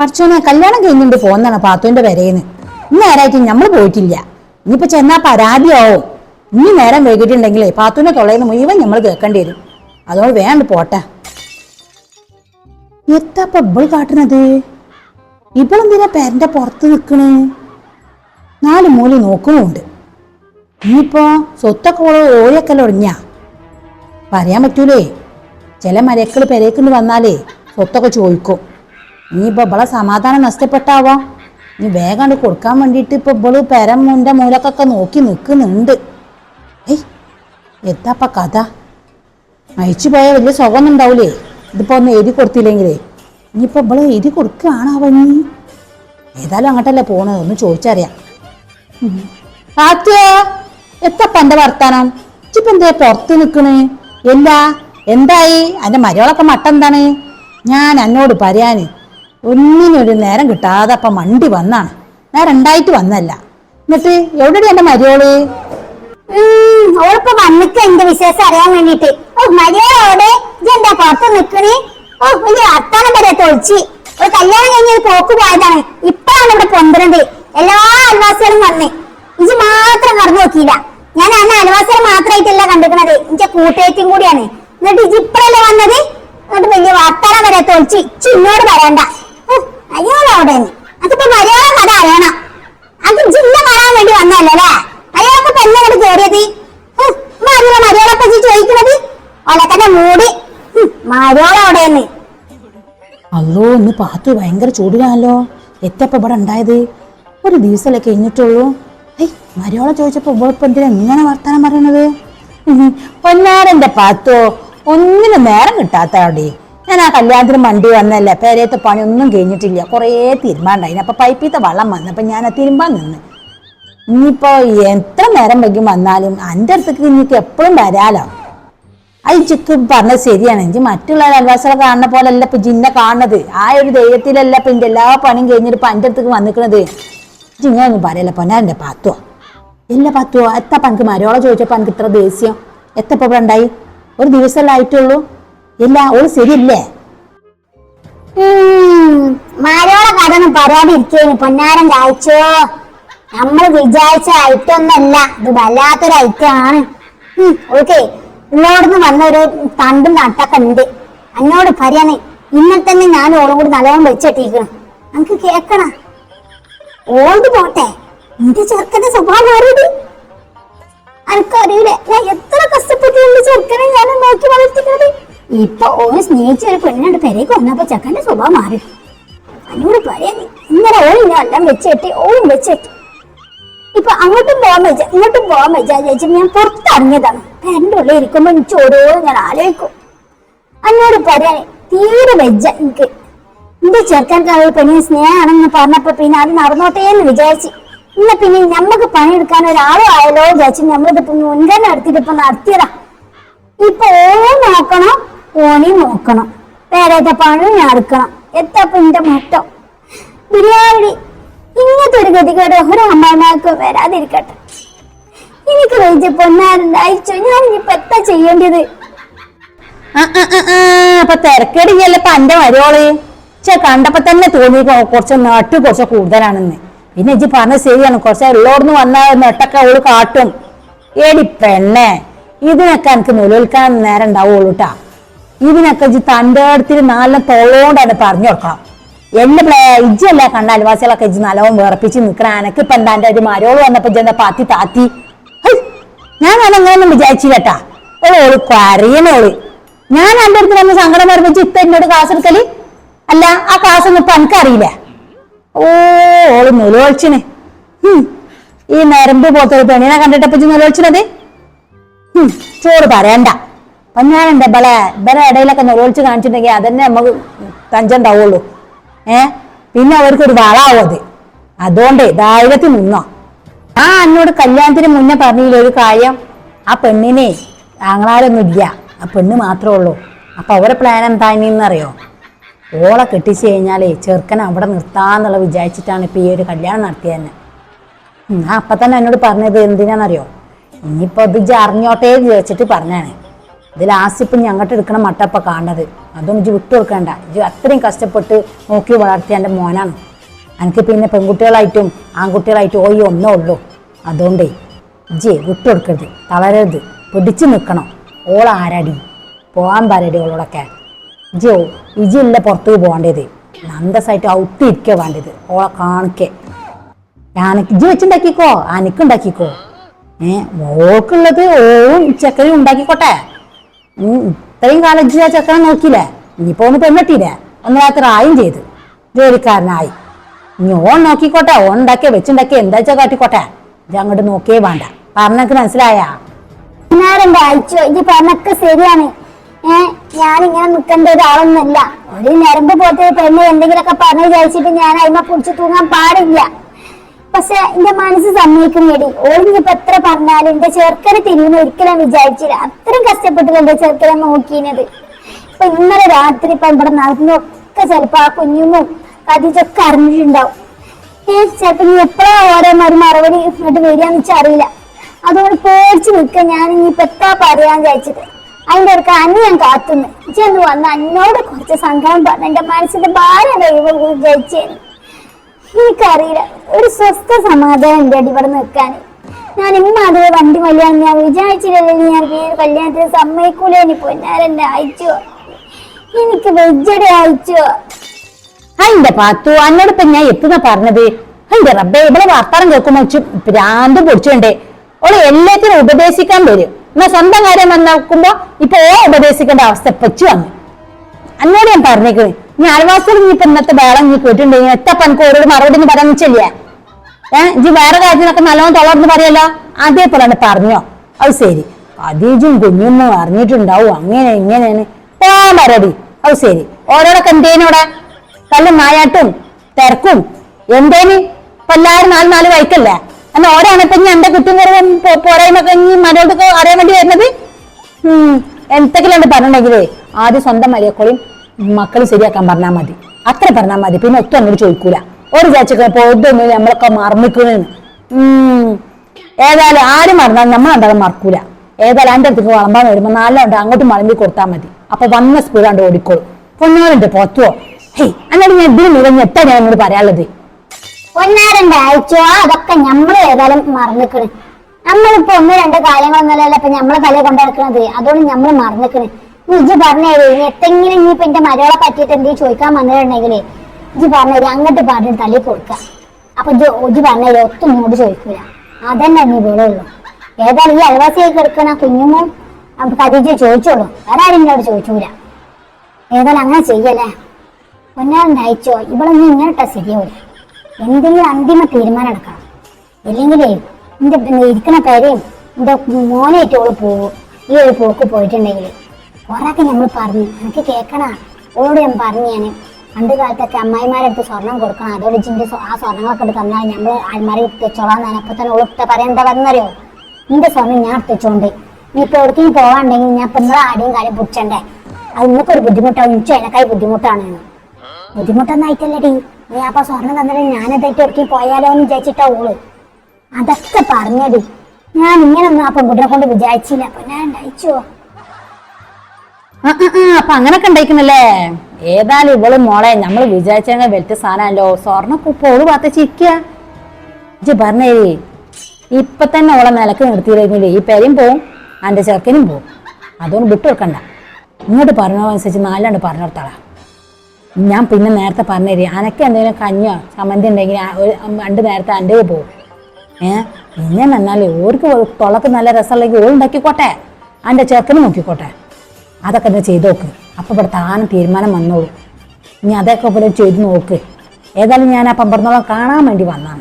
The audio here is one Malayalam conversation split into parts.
പറച്ചോനെ കല്യാണം കഴിഞ്ഞിട്ട് പോകുന്നതാണ് പാത്തുവിന്റെ പെരേന്ന്. ഇന്ന് നേരായിട്ട് നമ്മൾ പോയിട്ടില്ല. ഇനിയിപ്പോ ചെന്നാ പരാതിയാവും. ഇനി നേരം വൈകിട്ടുണ്ടെങ്കിലേ പാത്തുവിന്റെ തൊള്ളയിൽ മുഴുവൻ നമ്മൾ കേൾക്കേണ്ടി വരും. അതുകൊണ്ട് വേണ്ട പോട്ടെ. എത്താപ്പ ഇവൾ കാട്ടണത്? ഇവളെന്തിനാ പേരന്റെ പുറത്ത് നിൽക്കണ് നാല് മൂലി നോക്കുന്നുണ്ട് ഇനിയിപ്പോ സ്വത്തൊക്കെ ഓൾ ഓരൊക്കെ പറയാൻ പറ്റൂലേ. ചില മരക്കൾ പെരേക്കൊണ്ട് വന്നാലേ സ്വത്തൊക്കെ ചോദിക്കും. ഇനിയിപ്പോ ഇവളെ സമാധാനം നഷ്ടപ്പെട്ടാവോ? നീ വേഗം കൊടുക്കാൻ വേണ്ടിയിട്ട് ഇപ്പൊ ഇവൾ പെരം മുന്റെ മൂലക്കൊക്കെ നോക്കി നിൽക്കുന്നുണ്ട് ഏയ് എത്താപ്പ കഥ? അയച്ചു പോയാൽ വലിയ സുഖമൊന്നും ഉണ്ടാവൂലേ? ഇതിപ്പോ ഒന്ന് എഴുതി കൊടുത്തില്ലെങ്കിലേ. ഇനിയിപ്പോ ഇവൾ എഴുതി കൊടുക്കുകയാണോ അവൻ ഏതായാലും അങ്ങോട്ടല്ലേ പോണത്? ഒന്ന് ചോദിച്ചറിയാം. ആത്യോ എത്തപ്പ എന്റെ വർത്താനം? ഇച്ചിപ്പ എന്താ പുറത്ത് നിൽക്കണേ? എല്ലാ എന്തായി? അതിന്റെ മരകളൊക്കെ മട്ടെന്താണ് ഞാൻ എന്നോട് പറയാന്. ഒന്നിനൊരു നേരം കിട്ടാതെ അപ്പൊ മണ്ടി വന്നാണ്. നേരം ഉണ്ടായിട്ട് വന്നല്ല എന്നിട്ട് എവിടെയാണ് എന്റെ മരിയോൾ ഓളിപ്പോ വന്നിട്ട് എന്റെ വിശേഷം അറിയാൻ വേണ്ടിട്ട് ഓ മര്യാദയോടെ ഇതെന്താ പുറത്ത് നിക്കണേ? ഓ വലിയ അത്താനം വരെ തൊളിച്ച് ഒരു കല്യാണം കഴിഞ്ഞ് ഒരു പോക്ക് പോയതാണ്. ഇപ്പഴാണ് ഇവിടെ പൊന്തരണ്ട് എല്ലാ അയൽവാസികളും വന്ന്. ഇജ് മാത്രം കടന്നു നോക്കിയില്ല. ഞാൻ അന്ന് അയൽവാസികളെ മാത്രമായിട്ടല്ല കണ്ടിരിക്കണത് ഇന്റെ കൂട്ടുകാറ്റും കൂടിയാണ്. എന്നിട്ട് ഇജ് ഇപ്പഴല്ലേ വന്നത്? എന്നിട്ട് വലിയ വർത്താനം വരെ തൊളിച്ച് ഇച്ച് ഇന്നോട് പറയണ്ട അയ്യോളവിടെ അതിപ്പോ മര്യാദ കഥ അറിയണം. അത് ജില്ല കാണാൻ വേണ്ടി വന്നല്ലേ അയാൾക്ക് പെണ്ണങ്ങോട്ട് കേറിയത്. മരുവ മരുവളെ പറ്റി ചോദിക്കണത് ഒലക്കന്റെ മൂടി. മരുവള അവിടെയെന്ന് അല്ലോ ഇന്ന് പാത്തു ഭയങ്കര ചൂടിലാണല്ലോ. എത്തപ്പ ഇവിടെ ഉണ്ടായത്? ഒരു ദിവസമല്ലേ കഴിഞ്ഞിട്ടുള്ളൂ. ഏയ് മര്യാദ ചോദിച്ചപ്പോ ഇവളിപ്പോ എന്തിനാ ഇങ്ങനെ വർത്താനം പറയണത് പൊന്നാരന്റെ പാത്തോ? ഒന്നിനും നേരം കിട്ടാത്ത അവിടെ. ഞാൻ ആ കല്യാണത്തിന് വണ്ടി വന്നല്ലേ പേരേത്തെ പണി ഒന്നും കഴിഞ്ഞിട്ടില്ല. കുറേ തിരുമ്പാണ്ടായിന് അപ്പം പൈപ്പിത്തെ വെള്ളം വന്നപ്പോൾ ഞാൻ ആ തിരുമ്പാൻ നിന്ന്. ഇനിയിപ്പോൾ എത്ര നേരം വൈകി വന്നാലും എന്റെ അടുത്തേക്ക് ഇനിക്ക് എപ്പോഴും വരാലോ? അത് ചിക്ക് പറഞ്ഞത് ശരിയാണ്. എനിക്ക് മറ്റുള്ള അയൽവാസികളെ കാണുന്ന പോലെ അല്ല ഇപ്പം ജിന്നെ കാണുന്നത്. ആ ഒരു ദൈവത്തിലല്ല ഇപ്പം എന്റെ എല്ലാ പണിയും കഴിഞ്ഞിട്ട് ഇപ്പം എന്റെ അടുത്തേക്ക് വന്നിക്കണത് ഇങ്ങനൊന്നും പറയല്ല? പൊന്നാരന്റെ പാത്തോ ഇല്ല പാത്തോ എത്ര പണിക്ക് മരോളെ ചോദിച്ചപ്പോൾ എനിക്ക് ഇത്ര ദേഷ്യം. എത്ര ഇപ്പോൾ ഉണ്ടായി? ഒരു ദിവസമല്ലേ ആയിട്ടുള്ളൂ. ഇല്ല ഓൾ ശരിയല്ലേ? മരോളെ കഥ ഒന്നും പറയാതിരിക്കേന് പൊന്നാരം കായ്ച്ചോ നമ്മൾ വിചാരിച്ച ഐറ്റം ഒന്നല്ല ഇത് വല്ലാത്തൊരു ഐറ്റം ആണ്. ഓക്കെ ഇന്നോടുന്ന് വന്ന ഒരു തണ്ടും നട്ടൊക്കെ ഉണ്ട്. എന്നോട് പറയാനേ ഇന്നലെ തന്നെ ഞാൻ ഓളും കൂടി നല്ലോണം വെച്ചിട്ടിരിക്കണം നമുക്ക് കേക്കണ ഓൾഡ് പോട്ടെ എന്റെ ചെറുക്കന്റെ സ്വഭാവം മാറിയത്. എനിക്കറിയില്ല ഞാൻ എത്ര കഷ്ടപ്പെട്ടു എന്റെ ചെറുക്കനെ ഞാൻ നോക്കി വളർത്തിക്കണത് ഇപ്പൊ ഓന് സ്നേഹിച്ച ഒരു പെണ്ണുണ്ട് പെരേക്ക് വന്നപ്പോ ചക്കന്റെ സ്വഭാവം മാറി. എന്നോട് പറയാ ഇന്നലെ ഞാൻ എല്ലാം വെച്ചിട്ട് ഓളും വെച്ചിട്ട് ഇപ്പൊ അങ്ങോട്ടും പോകാൻ വെച്ച ഇങ്ങോട്ടും പോകാൻ വെച്ചാൽ ഞാൻ പുറത്തിറങ്ങിയതാണ്. എന്റെ ഉള്ളിൽ ഇരിക്കുമ്പോ എനിക്ക് ഓരോ ഞാൻ ആലോചിക്കും. എന്നോട് പറയാൻ തീരെ വെജ്ജ എനിക്ക്. എന്റെ ചെറുക്കാൻ ഒരു പെണ്ണിന് സ്നേഹമാണെന്ന് പറഞ്ഞപ്പോ പിന്നെ അത് നടന്നോട്ടേ എന്ന് വിചാരിച്ചു. ഇന്ന് പിന്നെ നമുക്ക് പണിയെടുക്കാൻ ഒരാളും ആയാലോ വിചാരിച്ചു നമ്മളിതിപ്പോ മുൻഗണന എടുത്തിട്ട് ഇപ്പൊ നടത്തിയതാ. ഇപ്പൊ ഓ നോക്കണം ഓനെ നോക്കണം. വേറെ പണി ഞാൻ എടുക്കണം എത്തപ്പോ എന്റെ മട്ടം ബിരിയാണി. ഇങ്ങനത്തെ ഒരു ഗതികേട് ഒരു അമ്മമാർക്ക് വരാതിരിക്കട്ടെ. എനിക്ക് കഴിച്ച പൊന്നാരുണ്ട് ഞാൻ ഇനിയിപ്പോ എത്താ ചെയ്യേണ്ടത്? അപ്പൊ തിരക്കേടിയല്ലേ ഇപ്പൊ എന്റെ മരോൾ ചെ കണ്ടപ്പോ തന്നെ തോന്നി കുറച്ച് നട്ട് കുറച്ച് കൂടുതലാണെന്ന്. പിന്നെ ഇജ്ജ് പറഞ്ഞ ശരിയാണ്. കുറച്ച് എല്ലോടുന്ന് വന്ന നെട്ടൊക്കെ അവൾ കാട്ടും. ഏടി പെണ്ണേ ഇതിനൊക്കെ എനിക്ക് നിലനിൽക്കാൻ നേരം ഉണ്ടാവുള്ളൂ ട്ടാ ഇതിനൊക്കെ ഇജ്ജ് തന്റെ അടുത്തിൽ നല്ല തൊള്ളോണ്ടാണ് പറഞ്ഞു കൊടുക്കണം. എന്റെ പ്ലേ ഇജ്ജല്ല കണ്ട അയൽവാസികളൊക്കെ ഇജ്ജ് നല്ലോണം വേർപ്പിച്ച് നിക്കണ. എനക്ക് ഇപ്പൊ എന്താ എന്റെ ഒരു മരോൾ വന്നപ്പോ ഇജ്ജെന്താ പാത്തി താത്തി? ഞാൻ വിചാരിച്ചു വിചാരിച്ചില്ലട്ടാ ഓൾ കരയണോൾ ഞാൻ എന്റെ അടുത്ത് വന്ന് സങ്കടം വരുമ്പോ ഇപ്പൊ എന്നോട് ക്ലാസ് എടുക്കൽ? അല്ല ആ ക്ലാസ് ഒന്നും ഇപ്പൊ എനിക്കറിയില്ല ഓ ഓൾ നിലവിളിച്ചിന് ഈ നരമ്പ് പോലത്തെ പെണ്ണിനെ കണ്ടിട്ടപ്പോ ഇജ്ജ് ചോറ് പറയണ്ട. അപ്പൊ ഞാൻ ഇവരെ ഇടയിലൊക്കെ നിലവിളിച്ച് കാണിച്ചിട്ടുണ്ടെങ്കിൽ അതന്നെ നമുക്ക് തഞ്ചുണ്ടാവുള്ളൂ. ഏ? പിന്നെ അവർക്കൊരു വളാവും അത്. അതുകൊണ്ട് ധൈര്യത്തിൽ നിന്നോ ആ എന്നോട് കല്യാണത്തിന് മുന്നേ പറഞ്ഞില്ല ഒരു കാര്യം? ആ പെണ്ണിനെ ആങ്ങളാരൊന്നും ഇല്ല. ആ പെണ്ണ് മാത്രമേ ഉള്ളൂ. അപ്പൊ അവരെ പ്ലാൻ എന്താ ഇനിയെന്നറിയോ ഓളെ കെട്ടിച്ച് കഴിഞ്ഞാലേ ചെറുക്കൻ അവിടെ നിർത്താന്നുള്ള വിചാരിച്ചിട്ടാണ് ഇപ്പൊ ഈ ഒരു കല്യാണം നടത്തിയത് തന്നെ. ഞാൻ അപ്പൊ തന്നെ എന്നോട് പറഞ്ഞത് എന്തിനാണെന്നറിയോ ഇനിയിപ്പോ ഇത് ജറിഞ്ഞോട്ടേ വിചാരിച്ചിട്ട് പറഞ്ഞാണ് ഇത് ലാസ്റ്റ് ഇപ്പം ഞങ്ങട്ട് എടുക്കണ മട്ടപ്പ കാണുന്നത്. അതൊന്നും ഇജ്ജ് വിട്ടു കൊടുക്കണ്ട. ഇജ് അത്രയും കഷ്ടപ്പെട്ട് നോക്കി വളർത്തിയ എന്റെ മോനാണ്. എനിക്ക് പിന്നെ പെൺകുട്ടികളായിട്ടും ആൺകുട്ടികളായിട്ടും ഓയി ഒന്നേ ഉള്ളൂ. അതുകൊണ്ടേ ഇജ്ജ് വിട്ടു കൊടുക്കരുത്. തളരരുത്. പിടിച്ചു നിൽക്കണം. ഓൾ ആരാടി? പോകാൻ പറയടി ഓളോടൊക്കെ. ഇജ്ജോ ഇജില്ല പുറത്തു പോകേണ്ടത്. നന്ദസായിട്ട് ഔട്ട് ഇരിക്കുക വേണ്ടത്. ഓളെ കാണിക്കേ. ഞാനക്ക് ജി വെച്ചുണ്ടാക്കിക്കോ. അനക്കുണ്ടാക്കിക്കോ ഏ ഓൾക്കുള്ളത് ഓവും ഉണ്ടാക്കിക്കോട്ടെ. ഇത്രയും കാലം ആ ചെക്കനെ നോക്കിയില്ലേ? ഇനിയിപ്പോ ഒന്ന് പെണ്ണെട്ടിയില്ലേ ഒന്ന് രാത്രി ആയും ചെയ്ത്. ജോലിക്കാരനായി. ഇനി ഓൺ നോക്കിക്കോട്ടെ ഓൺ ഉണ്ടാക്കിയ വെച്ചുണ്ടാക്കിയ എന്താ വെച്ചാ കാട്ടിക്കോട്ടെ? ഇത് അങ്ങോട്ട് നോക്കിയേ വേണ്ട. പറഞ്ഞക്ക് മനസ്സിലായാ? ശരിയാണ്. ഞാൻ ഇങ്ങനെ നിൽക്കേണ്ട ഒരാളൊന്നുമല്ല. ഒരു ഞരമ്പ് പോലത്തെ പെണ്ണ് എന്തെങ്കിലുമൊക്കെ പറഞ്ഞു വിചാരിച്ചിട്ട് ഞാൻ അതിനെ കുറിച്ച് തൂങ്ങാൻ പാടില്ല. പക്ഷെ എന്റെ മനസ്സ് സമ്മതിക്കുന്നില്ല ഓളിഞ്ഞിപ്പോ എത്ര പറഞ്ഞാലും എന്റെ ചെറുക്കനെ തിരിയുന്ന ഒരിക്കലും വിചാരിച്ചില്ല. അത്രയും കഷ്ടപ്പെട്ടില്ല എന്റെ ചെറുക്കനെ നോക്കിയത് ഇപ്പൊ ഇന്നലെ രാത്രി ഇപ്പൊ ഇവിടെ നടന്നൊക്കെ ചിലപ്പോ ആ കുഞ്ഞുമും കഥിച്ചൊക്കെ അറിഞ്ഞിട്ടുണ്ടാവും. ഏ ഇനി എപ്പോഴാ ഓരോ മരു മറുപടി ഇങ്ങോട്ട് വരികയെന്ന് വെച്ചാൽ അറിയില്ല. അതുകൊണ്ട് പേടിച്ച് നിൽക്കാൻ ഞാൻ ഇനിയിപ്പോ എത്താ പറയാൻ വിചാരിച്ചത് അതിന്റെ അടുക്ക അന്ന് ഞാൻ കാത്തുന്നു ചെന്ന് വന്ന് അന്നോട് കുറച്ച് സങ്കടം പറഞ്ഞു എന്റെ മനസ്സിന്റെ ഭാരം ദൈവം വിചാരിച്ചേന്. എനിക്കറിയില്ല. ഒരു സ്വസ്ഥ സമാധാനം അടി ഇവിടെ നിൽക്കാൻ. ഞാൻ ഇമ്മാതിരി വണ്ടി കല്യാണം ഞാൻ വിചാരിച്ചില്ലല്ലോ ഞാൻ കല്യാണത്തിന് സമ്മതിക്കൂലേ ഇനി പൊന്നാരെന്നെ അയച്ചോ? എനിക്ക് വെജ്ജടി അയച്ചോ? അതിന്റെ പാത്തു അന്നോടൊപ്പം ഞാൻ എത്തുന്ന പറഞ്ഞത്. അതിന്റെ റബ്ബെ ഇവിടെ വർത്താനം കേൾക്കുമ്പോ ഭ്രാന്ത് പൊടിച്ചുണ്ടേ. ഓൾ എല്ലാത്തിനും ഉപദേശിക്കാൻ വരും. എന്നാ സ്വന്തം കാര്യം വന്നാക്കുമ്പോ ഇപ്പൊ ഓ ഉപദേശിക്കേണ്ട അവസ്ഥ പച്ചു വന്നു. അന്നോട് ഞാൻ പറഞ്ഞേക്കണേ. നീ അയൽവാസികൾ നീ ഇപ്പൊ ഇന്നത്തെ വേളം നീ കേട്ടിട്ടുണ്ടെങ്കിൽ എത്തപ്പ എനിക്ക് ഓരോട് മറുപടി എന്ന് പറയാൻ വെച്ചില്ല ഏഹ് ഇജ്ജ് വേറെ കാര്യത്തിനൊക്കെ നല്ലോണം തളർന്ന് പറയല്ലോ. അതേപോലെ തന്നെ പറഞ്ഞോ. അത് ശരി. അതീജും കുഞ്ഞും അറിഞ്ഞിട്ടുണ്ടാവും. അങ്ങനെ ഇങ്ങനെയാണ്. പോ മറുപടി. അത് ശരി. ഓരോടൊക്കെ അവിടെ? നല്ല നായാട്ടും തിരക്കും. എന്തേന്? ഇപ്പൊ എല്ലാവരും നാല് നാല് വൈക്കല്ലേ എന്നാ ഓരാണ് ഇപ്പൊ ഞാൻ എന്റെ കുറ്റം കുറവും പോരായ്മൊക്കെ ഇനി മരോടൊക്കെ അറിയാൻ വേണ്ടി വരുന്നത്? എന്തെങ്കിലും പറഞ്ഞിട്ടുണ്ടെങ്കിലേ ആദ്യം സ്വന്തം മരിയക്കോളും മക്കൾ ശരിയാക്കാൻ പറഞ്ഞാൽ മതി. അത്ര പറഞ്ഞാൽ മതി. പിന്നെ ഒത്തും അങ്ങോട്ട് ചോദിക്കൂല. ഒരു ചാച്ചൊക്കെ പൊതൊന്നും നമ്മളൊക്കെ മറന്നിക്കണെന്ന് ഉം. ഏതായാലും ആരും മറന്നാൽ നമ്മൾ എന്തായാലും മറക്കൂല. ഏതായാലും എന്റെ അടുത്തേക്ക് വളമ്പാൻ വരുമ്പോൾ നാലുണ്ട് അങ്ങോട്ട് മറന്നി കൊടുത്താൽ മതി. അപ്പൊ വന്ന സ്പീഡാണ്ട് ഓടിക്കോളും. പൊന്നാറിന്റെ പോത്തുവോ? ഹേയ് അന്നേരം ഞാൻ ഇതിന് നിറഞ്ഞ എത്താ ഞാൻ എന്നോട് പറയാനുള്ളത്? ഒന്നാരണ്ട് അയച്ചോ? അതൊക്കെ നമ്മൾ ഏതായാലും മറന്നിക്കണ്. നമ്മളിപ്പോ ഒന്ന് രണ്ട് കാര്യങ്ങളൊന്നുമല്ല ഇപ്പൊ നമ്മളെ തലയിൽ കൊണ്ടിറക്കണത് അതുകൊണ്ട് നമ്മൾ മറന്നിക്കണ് ഇജ്ജ് പറഞ്ഞേര് എത്തെങ്കിലും ഇനി ഇപ്പൊ എന്റെ മലയാളെ പറ്റിയിട്ട് എന്തെങ്കിലും ചോദിക്കാൻ വന്നിട്ടുണ്ടെങ്കിലേ ഇജ്ജ് പറഞ്ഞേര് അങ്ങോട്ട് പറഞ്ഞു തള്ളി കൊടുക്ക. അപ്പൊ ഇജ്ജ് ഇജ്ജ് പറഞ്ഞേര് ഒത്തും ഇങ്ങോട്ട് ചോദിക്കൂല. അതന്നെ നീ വീടുള്ളൂ ഏതാണ് ഈ അയൽവാസിയായി കിടക്കണ കുഞ്ഞുമോ അതിജ്ജ് ചോദിച്ചോളൂ. വേറെ ആരും എന്നോട് ചോദിച്ചൂല. ഏതായാലും അങ്ങനെ ചെയ്യല്ലേ? പൊന്നാറിന്റെ അയച്ചോ ഇവിടെ നീ ഇങ്ങനെ ഇട്ടാ ശരിയാവില്ല എന്തെങ്കിലും അന്തിമ തീരുമാനം എടുക്കണം. ഇല്ലെങ്കിലേ എന്റെ ഇരിക്കണ പേരെയും എന്റെ മോനായിട്ട് ഓൾ പോകും ഈ ഒരു പോക്ക് പോയിട്ടുണ്ടെങ്കിൽ ഓരോക്കെ നമ്മൾ പറഞ്ഞു എനിക്ക് കേൾക്കണ ഓളോട് ഞാൻ പറഞ്ഞു ഞാൻ പണ്ട് കാലത്തൊക്കെ അമ്മായിമാരെടുത്ത് സ്വർണം കൊടുക്കണം. അതോട് ജിന്റെ ആ സ്വർണങ്ങളൊക്കെ എടുത്ത് തന്നാൽ നമ്മൾ ആൾമാരെ എത്തിച്ചോളാം ഞാൻ അപ്പൊ തന്നെ ഓൾ പറയാൻ എന്താ പറഞ്ഞറിയോ നിന്റെ സ്വർണം ഞാൻ എത്തിച്ചോണ്ട് നീ ഇപ്പൊ എവിടേക്കും പോവാണ്ടെങ്കിൽ ഞാൻ ഇപ്പൊ നിങ്ങളെ ആടെയും കാര്യം പിടിച്ചണ്ടേ? അത് നിങ്ങൾക്ക് ഒരു ബുദ്ധിമുട്ടാവും. എനിക്ക് ബുദ്ധിമുട്ടാണ് ബുദ്ധിമുട്ടൊന്നായിട്ടല്ലടി നീ അപ്പൊ സ്വർണം തന്നിട്ട് ഞാനതായിട്ട് ഒരിക്കൽ പോയാലോ എന്ന് വിചാരിച്ചിട്ടാ ഓൾ. അതൊക്കെ പറഞ്ഞടി ഞാൻ ഇങ്ങനൊന്നും ആ പെൺകുട്ടിനെ കൊണ്ട് വിചാരിച്ചില്ല. അപ്പൊ ഞാൻ ഉണ്ടായിച്ചോ അപ്പൊ അങ്ങനൊക്കെ ഉണ്ടായിക്കണല്ലേ ഏതായാലും ഇവൾ മോളെ നമ്മൾ വിചാരിച്ച വെറ്റ സാധനമല്ലോ സ്വർണ കുപ്പോൾ പാത്ത ചിരിക്കുക ഇജ്ജ് പറഞ്ഞേ ഇപ്പൊ തന്നെ ഓളെ നിലയ്ക്ക് നിർത്തിയില്ലെങ്കിലേ ഈ പേരും പോവും അന്റെ ചെറുക്കനും പോവും. അതുകൊണ്ട് വിട്ടു കൊടുക്കണ്ട. ഇങ്ങോട്ട് പറഞ്ഞതനുസരിച്ച് നാലാണ്ട് പറഞ്ഞു ഞാൻ പിന്നെ നേരത്തെ പറഞ്ഞേരി അനക്ക് എന്തെങ്കിലും കഞ്ഞോ ചമ്മന്തി ഉണ്ടെങ്കിൽ രണ്ട് നേരത്തെ എന്റെ പോവും. ഏ? പിന്നെ എന്നാൽ ഓർക്ക് തുളക്ക് നല്ല രസമുള്ളെങ്കിൽ ഓൾ ഉണ്ടാക്കിക്കോട്ടെ. എന്റെ ചെറുക്കനും നോക്കിക്കോട്ടെ. അതൊക്കെ ഒന്ന് ചെയ്ത് നോക്ക്. അപ്പം ഇവിടെ താനും തീരുമാനം വന്നോളൂ. ഇനി അതൊക്കെ ഇവിടെ ചെയ്ത് നോക്ക്. ഏതായാലും ഞാൻ ആ പമ്പറന്നോളം കാണാൻ വേണ്ടി വന്നാണ്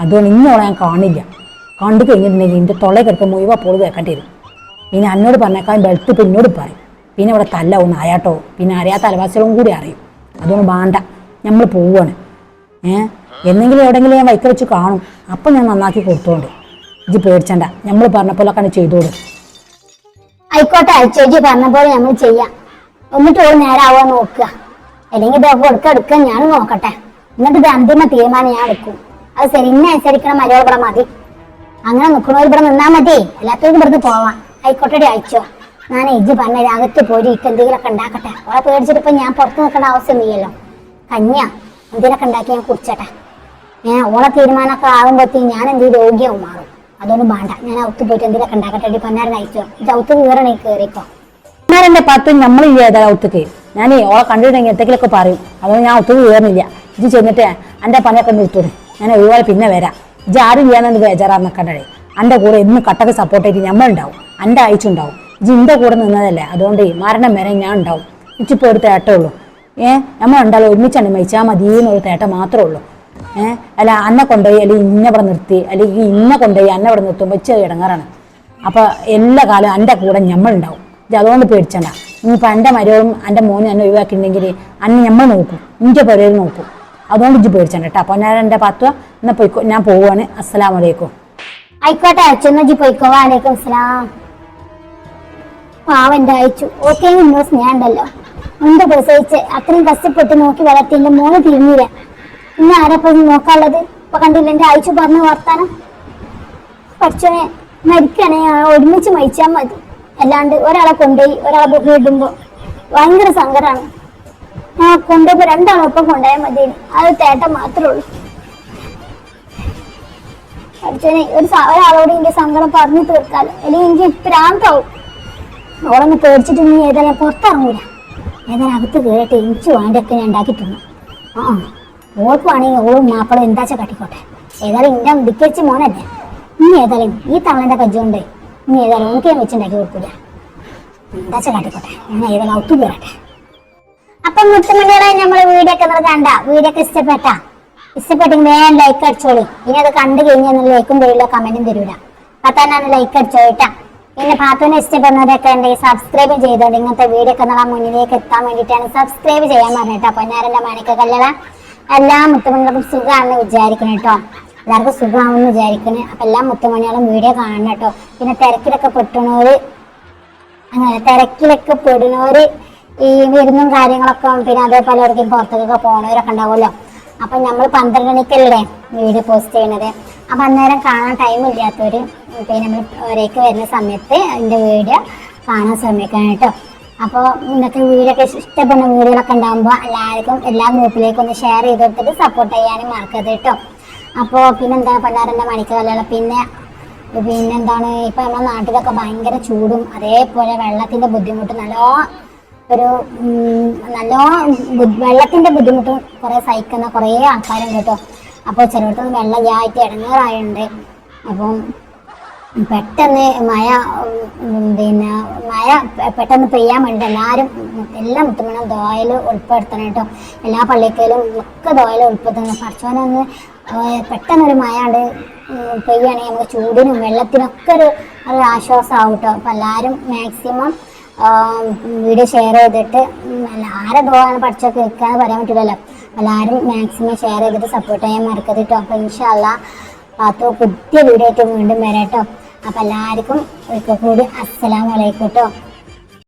അതുകൊണ്ട് ഇന്നോളം ഞാൻ കാണില്ല. കണ്ടു കഴിഞ്ഞിട്ടുണ്ടെങ്കിൽ എന്റെ തൊള്ളയിൽ കിടക്കുന്ന മുഴുവൻ പോൾ കേൾക്കേണ്ടി വരും. പിന്നെ എന്നോട് പറഞ്ഞേക്കാൻ ബെൽറ്റ് പിന്നോട് പറയും. പിന്നെ ഇവിടെ തല്ല ഒന്ന് ആയാട്ടോ. പിന്നെ അറിയാത്ത അലവാസികളും കൂടി അറിയും. അതുകൊണ്ട് വേണ്ട. നമ്മൾ പോവുകയാണ് ഏ? എന്തെങ്കിലും എവിടെങ്കിലും ഞാൻ വൈക്ക വെച്ച് കാണും. അപ്പം ഞാൻ നന്നാക്കി കൊടുത്തോണ്ട് ഇത് പേടിച്ചണ്ട. നമ്മൾ പറഞ്ഞ പോലെ കണ്ട് ചെയ്തോളൂ. ആയിക്കോട്ടെ ചേച്ചി പറഞ്ഞ പോലെ നമ്മൾ ചെയ്യാം. എന്നിട്ട് ഓ നേരാവോ നോക്കുക. അല്ലെങ്കിൽ ഇതൊക്കെ കൊടുക്ക എടുക്കാൻ ഞാൻ നോക്കട്ടെ. എന്നിട്ട് ഇത് അന്തിമ തീരുമാനം ഞാൻ എടുക്കും. അത് ശരി ഇന്ന അനുസരിക്കണ മലയാളം ഇവിടെ മതി. അങ്ങനെ നിൽക്കണോ ഇവിടെ നിന്നാ മതി. എല്ലാത്തോടും ഇവിടുന്ന് പോവാം. ആയിക്കോട്ടെ അയച്ചോ. ഞാൻ ഇജ്ജ് പറഞ്ഞ അകത്ത് പോയി ഇക്ക് എന്തെങ്കിലുമൊക്കെ ഉണ്ടാക്കട്ടെ. ഓളെ പേടിച്ചിട്ട് ഇപ്പം ഞാൻ പുറത്ത് നിൽക്കേണ്ട ആവശ്യം ഇല്ലല്ലോ കഞ്ഞ എന്തെങ്കിലുമൊക്കെ ഉണ്ടാക്കി ഞാൻ കുടിച്ചട്ടെ. ഞാൻ ഓളെ തീരുമാനമൊക്കെ ആകുമ്പോഴത്തേക്കും ഞാൻ എന്ത് രോഗ്യവും മാറും. അതൊന്നും വേണ്ട. ഞാൻ ഔത്ത് പോയിട്ട് എന്തെങ്കിലും ഉണ്ടാക്കട്ടെ ഇപ്പൊ അന്നേരം അയച്ചോ ഇത് ഔത്ത് കയറണേ കയറിക്കോ എന്റെ പത്ത് നമ്മളില്ല ഏതാ ഒത്തുക്ക് ഞാൻ ഓളെ കണ്ടിട്ടുണ്ടെങ്കിൽ എന്തെങ്കിലുമൊക്കെ പറയും. അതുകൊണ്ട് ഞാൻ ഒത്തുക്ക് കയറുന്നില്ല. ഇത് ചെന്നിട്ട് എന്റെ പണിയൊക്കെ നിർത്തൂടെ ഞാൻ ഒരുപോലെ പിന്നെ വരാം. ഇത് ആരും ചെയ്യാനൊന്ന് ബേജാറാന്നക്കണ്ടേ എന്റെ കൂടെ എന്നും കട്ടക്ക് സപ്പോർട്ട് ആയിട്ട് നമ്മളുണ്ടാവും എന്റെ അയച്ചുണ്ടാവും ഇത് ഇന്റെ കൂടെ നിന്നതല്ലേ. അതുകൊണ്ട് മരണം വരെ ഞാൻ ഉണ്ടാവും. ഇച്ചിപ്പോ ഒരു തേട്ടേ ഉള്ളൂ. ഏഹ് നമ്മൾ ഉണ്ടാവും ഒരുമിച്ചാണ് മരിച്ചാൽ മതിയെന്നൊരു തേട്ട മാത്രമേ ഉള്ളൂ. ഏ? അല്ല അന്നെ കൊണ്ടുപോയി അല്ലെങ്കിൽ ഇന്ന ഇവിടെ നിർത്തി അല്ലെങ്കിൽ ഇന്ന കൊണ്ടുപോയി അന്നെ ഇവിടെ നിർത്തുമ്പോൾ ഇച്ചിരി ഇടങ്ങാറാണ്. അപ്പോൾ എല്ലാ കാലവും എന്റെ കൂടെ ഞമ്മളുണ്ടാവും. ഇത് അതുകൊണ്ട് പേടിച്ചണ്ട. ഇനിയിപ്പോൾ എന്റെ മരവും എന്റെ മോനും എന്നെ ഒഴിവാക്കിയിട്ടുണ്ടെങ്കിൽ അന്ന് ഞമ്മൾ നോക്കും. ഇന്റെ പുരയിൽ നോക്കും. അതുകൊണ്ട് ഇജ്ജ് പേടിച്ചണ്ട കേട്ടോ അപ്പോൾ ഞാൻ എന്റെ പത്ത് എന്നാൽ പോയിക്കോ ഞാൻ പോവുകയാണ് അസ്സലാമലൈക്കും ആയിക്കോട്ടെ അച്ഛൻ ജി പോയിക്കോ. വാലേക്കും അസ്സലാം. പാവന്റെ അയച്ചു. ഓക്കെ ഞാൻ ഉണ്ടല്ലോ. മുമ്പ് പ്രസവിച്ച് അത്രയും കഷ്ടപ്പെട്ട് നോക്കി വളർത്തി മോനെ മോൾ തിരിഞ്ഞില്ല. ഇന്ന് ആരാ പോയി നോക്കാനുള്ളത്? ഇപ്പൊ കണ്ടില്ല എന്റെ അയച്ചു പറഞ്ഞ വർത്താനം? പഠിച്ചോനെ മരിക്കണേ ഒരുമിച്ച് മരിച്ചാൽ മതി. അല്ലാണ്ട് ഒരാളെ കൊണ്ടുപോയി ഒരാളെ ഇടുമ്പോ ഭയങ്കര സങ്കടമാണ്. ഞാൻ കൊണ്ടുപോയപ്പോ രണ്ടാളും ഒപ്പം കൊണ്ടുപോയാൽ മതി. അത് തേട്ട മാത്രമേ ഉള്ളൂ. പഠിച്ചോനെ ഒരു ഒരാളോട് എന്റെ സങ്കടം പറഞ്ഞു തീർക്കാലോ അല്ലെങ്കിൽ എനിക്ക് പ്രാന്താവും ഓളൊന്ന് പേടിച്ചിട്ട് നീ ഏതായാലും പുറത്തിറങ്ങൂല. ഏതായാലും അകത്ത് കയറിയിട്ട് എനിക്ക് വേണ്ടൊക്കെ ഞാൻ ഉണ്ടാക്കിയിട്ടുണ്ട്. ആ. ഓൾക്ക് വേണമെങ്കിൽ ഓളും മാപ്പിളും എന്താച്ച കട്ടിക്കോട്ടെ ഏതായാലും ഇന്റെ ഡിക്കച്ച് മോനല്ലേ? നീ ഏതായാലും ഈ തവണന്റെ കജ്ജുണ്ട് നീ ഏതായാലും ഓൾക്ക് ഞാൻ വെച്ചുണ്ടാക്കി കൊടുക്കൂല. എന്താച്ച കാട്ടിക്കോട്ടെ ഞാൻ ഏതായാലും ഔട്ട് കയറട്ടെ. അപ്പൊ മുത്തുമണികളെ നമ്മളെ വീഡിയോ നിങ്ങൾ കണ്ട? വീഡിയോ ഒക്കെ ഇഷ്ടപ്പെട്ട? ഇഷ്ടപ്പെട്ടെങ്കിൽ വേഗം ലൈക്ക് അടിച്ചോളൂ. ഇനി അത് കണ്ടു കഴിഞ്ഞാൽ ലൈക്കും തരില്ല കമന്റും തരൂല. പത്താനാണ് ലൈക്ക് അടിച്ചോട്ടാ പിന്നെ പാത്തുവിനെ ഇഷ്ടപ്പെടുന്നവരൊക്കെ ഉണ്ടെങ്കിൽ സബ്സ്ക്രൈബ് ചെയ്തോണ്ട് ഇങ്ങനത്തെ വീഡിയോ ഒക്കെ നമ്മളെ മുന്നിലേക്ക് എത്താൻ വേണ്ടിയിട്ടാണ് സബ്സ്ക്രൈബ് ചെയ്യാൻ പറഞ്ഞിട്ടാ പൊന്നാരന്റെ മണിക്ക കല്ലള എല്ലാ മുത്തുമണികൾക്കും സുഖമാണെന്ന് വിചാരിക്കണം കേട്ടോ എല്ലാവർക്കും സുഖമാണെന്ന് വിചാരിക്കണേ. അപ്പൊ എല്ലാ മുത്തുമണികളും വീഡിയോ കാണണം കേട്ടോ പിന്നെ തിരക്കിലൊക്കെ പെട്ടണോര് അങ്ങനെ തിരക്കിലൊക്കെ പെടുന്നവര് ഈ വിരുന്നും കാര്യങ്ങളൊക്കെ പിന്നെ അതേപോലെ എവിടേക്കും പുറത്തേക്കൊക്കെ പോണവരൊക്കെ ഉണ്ടാവുമല്ലോ. അപ്പൊ നമ്മൾ പന്ത്രണ്ട് മണിക്കല്ലേ വീഡിയോ പോസ്റ്റ് ചെയ്യണത്? അപ്പൊ അന്നേരം കാണാൻ ടൈം ഇല്ലാത്തവര് പിന്നെ നമ്മൾ ഒരേക്ക് വരുന്ന സമയത്ത് എന്റെ വീഡിയോ കാണാൻ ശ്രമിക്കണം കേട്ടോ അപ്പോൾ ഇന്നത്തെ വീഡിയോ ഒക്കെ ഇഷ്ടപ്പെടുന്ന വീഡിയോകളൊക്കെ ഉണ്ടാകുമ്പോൾ എല്ലാവർക്കും എല്ലാ ഗ്രൂപ്പിലേക്കും ഒന്ന് ഷെയർ ചെയ്ത് കൊടുത്തിട്ട് സപ്പോർട്ട് ചെയ്യാനും മറക്കരുത് കേട്ടോ. അപ്പോൾ പിന്നെന്താ പണ്ടാറിന്റെ മണിക്കല്ല പിന്നെ പിന്നെന്താണ് ഇപ്പൊ നമ്മുടെ നാട്ടിലൊക്കെ ഭയങ്കര ചൂടും അതേപോലെ വെള്ളത്തിന്റെ ബുദ്ധിമുട്ടും നല്ലോ ഒരു നല്ല വെള്ളത്തിന്റെ ബുദ്ധിമുട്ടും കുറെ സഹിക്കുന്ന കുറെ ആൾക്കാരുണ്ട് കേട്ടോ. അപ്പോൾ ചിലയിടത്തൊന്നും വെള്ളം ഇല്ലായിട്ട് ഇടങ്ങേറായുണ്ട് അപ്പം പെട്ടെന്ന് മഴ പിന്നെ മഴ പെട്ടെന്ന് പെയ്യാൻ വേണ്ടി എല്ലാവരും എല്ലാ മുത്തുമണം ദോയൽ ഉൾപ്പെടുത്തണം കേട്ടോ. എല്ലാ പള്ളിക്കലും ഒക്കെ ദോയൽ ഉൾപ്പെടുത്തണം. പഠിച്ചോനൊന്ന് പെട്ടെന്നൊരു മഴ ഉണ്ട് പെയ്യുകയാണെങ്കിൽ നമുക്ക് ചൂടിനും വെള്ളത്തിനൊക്കെ ഒരു ഒരു ആശ്വാസമാവും കേട്ടോ. അപ്പം എല്ലാവരും മാക്സിമം വീഡിയോ ഷെയർ ചെയ്തിട്ട് ആരെ ദോയാണ് പഠിച്ചോ കേൾക്കാന്ന് പറയാൻ പറ്റില്ലല്ലോ എല്ലാവരും മാക്സിമം ഷെയർ ചെയ്തിട്ട് സപ്പോർട്ട് ചെയ്യാൻ മറക്കരുത് കേട്ടോ. അപ്പം ഇൻഷാല്ല അപ്പോൾ പുതിയ വീഡിയോ ആയിട്ട് വീണ്ടും വരാം കേട്ടോ. അപ്പം എല്ലാവർക്കും ഒരിക്കൽ കൂടി അസ്സലാമലൈക്കും കേട്ടോ.